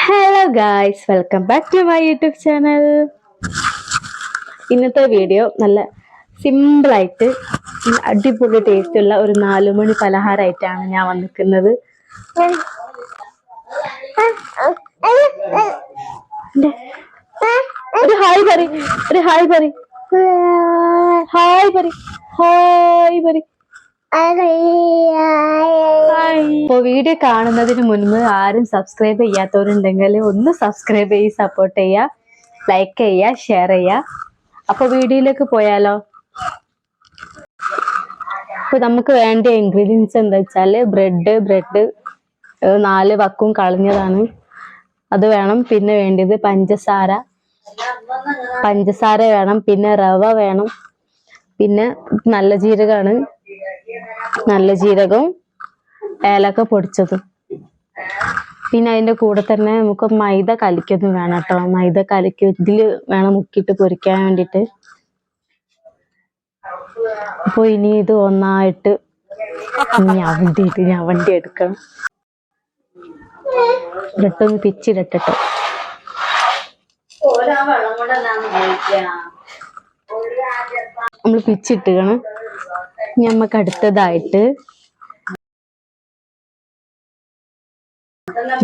Hello guys welcome back to my YouTube channel ഇന്നത്തെ video നല്ല സിമ്പിളായിട്ട് അടിപൊളി ടേസ്റ്റ് ഉള്ള ഒരു നാലുമണി പലഹാരമായിട്ടാണ് ഞാൻ വന്നിരിക്കുന്നത്. ഒരു ഹായ് പറ ഒരു ഹായ് പറ ഹായ് പറ ഹായ് പറ അപ്പൊ വീഡിയോ കാണുന്നതിന് മുൻപ് ആരും സബ്സ്ക്രൈബ് ചെയ്യാത്തവരുണ്ടെങ്കിൽ ഒന്ന് സബ്സ്ക്രൈബ് ചെയ്ത് സപ്പോർട്ട് ചെയ്യുക ലൈക്ക് ചെയ്യുക ഷെയർ ചെയ്യുക അപ്പൊ വീഡിയോയിലേക്ക് പോയാലോ? അപ്പൊ നമുക്ക് വേണ്ട ഇൻഗ്രീഡിയൻസ് എന്താ വെച്ചാൽ ബ്രെഡ് ബ്രെഡ് നാല് വക്കും കളഞ്ഞതാണ്. അത് വേണം പിന്നെ വേണ്ടത് പഞ്ചസാര. പഞ്ചസാര വേണം പിന്നെ റവ വേണം. പിന്നെ നല്ല ജീരകമാണ്. നല്ല ജീരകവും ഏലക്ക പൊടിച്ചതും. പിന്നെ അതിന്റെ കൂടെ തന്നെ നമുക്ക് മൈദ കലിക്കൊന്നും വേണം കേട്ടോ. മൈദ കലക്കി ഇതിൽ വേണം മുക്കിയിട്ട് പൊരിക്കാൻ വേണ്ടിയിട്ട്. അപ്പോൾ ഇനി ഇത് ഒന്നായിട്ട് ഞാൻ വണ്ടി ഞാൻ വണ്ടി എടുക്കണം. ഇരട്ടൊന്ന് പിച്ചിടട്ടെ നമ്മൾ പിച്ചിട്ടുകണം നമുക്ക് അടുത്തതായിട്ട്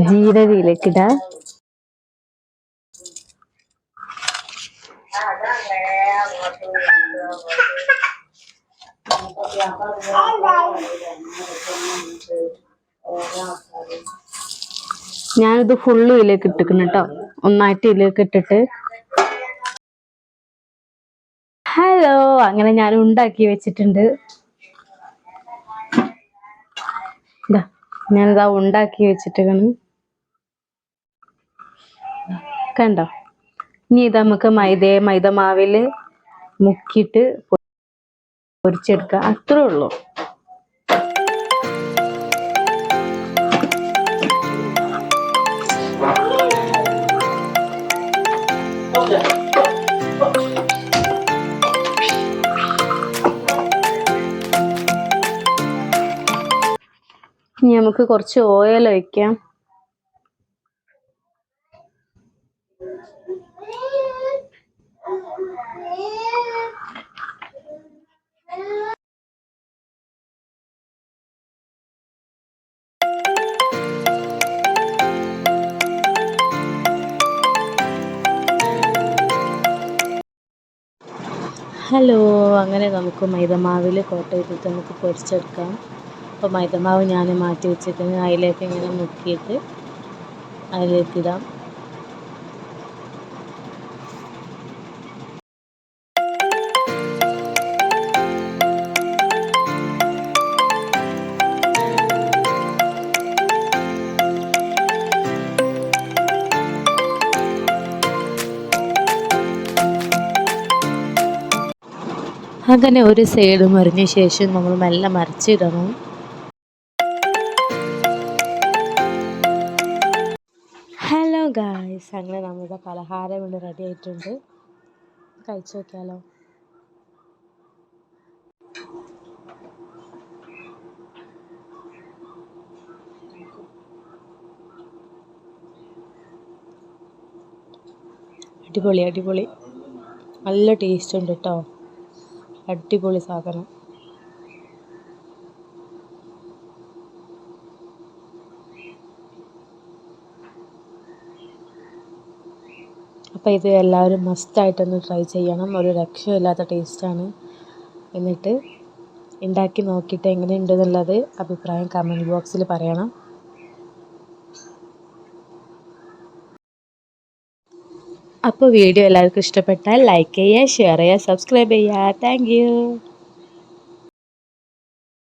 ജീരകയിലേക്ക് ഇടാ. ഞാനിത് ഫുള്ള് ഇതിലേക്ക് ഇട്ടിക്കണം കേട്ടോ. ഒന്നായിട്ട് ഇതിലേക്ക് ഇട്ടിട്ട് ഹലോ അങ്ങനെ ഞാൻ ഉണ്ടാക്കി വെച്ചിട്ടുണ്ട്. ഞാനിതാ ഉണ്ടാക്കി വെച്ചിട്ടാണ് കണ്ടോ? ഇനി ഇത് നമുക്ക് മൈദ മൈദ മാവിൽ മുക്കിയിട്ട് പൊരിച്ചെടുക്കാം. അത്രേ ഉള്ളൂ. നമുക്ക് കുറച്ച് ഓയിൽ ഒഴിക്കാം. ഹലോ അങ്ങനെ നമുക്ക് മൈദമാവിൽ കോട്ടയത്തിൽ നമുക്ക് പൊരിച്ചെടുക്കാം. അപ്പോൾ മൈദമാവ് ഞാൻ മാറ്റി വെച്ചിട്ട് അതിലേക്ക് ഇങ്ങനെ മുക്കിയിട്ട് അതിലേക്ക് ഇടാം. അങ്ങനെ ഒരു സൈഡ് മറിഞ്ഞ ശേഷം നമ്മൾ മെല്ലെ മറിച്ചിടണം. ഗായ്സ് അങ്ങനെ നമ്മുടെ പലഹാരം ഇവിടെ റെഡി ആയിട്ടുണ്ട്. കഴിച്ചു നോക്കിയാലോ? അടിപൊളി അടിപൊളി. നല്ല ടേസ്റ്റ് ഉണ്ട് കേട്ടോ അടിപൊളി സാധനം. അപ്പോൾ ഇത് എല്ലാവരും മസ്റ്റായിട്ടൊന്ന് ട്രൈ ചെയ്യണം. ഒരു രക്ഷയില്ലാത്ത ടേസ്റ്റാണ് എന്നിട്ട് ഉണ്ടാക്കി നോക്കിയിട്ട് എങ്ങനെയുണ്ട് എന്നുള്ളത് അഭിപ്രായം കമന്റ് ബോക്സിൽ പറയണം. അപ്പോൾ വീഡിയോ എല്ലാവർക്കും ഇഷ്ടപ്പെട്ടാൽ ലൈക്ക് ചെയ്യുക ഷെയർ ചെയ്യുക സബ്സ്ക്രൈബ് ചെയ്യുക. താങ്ക്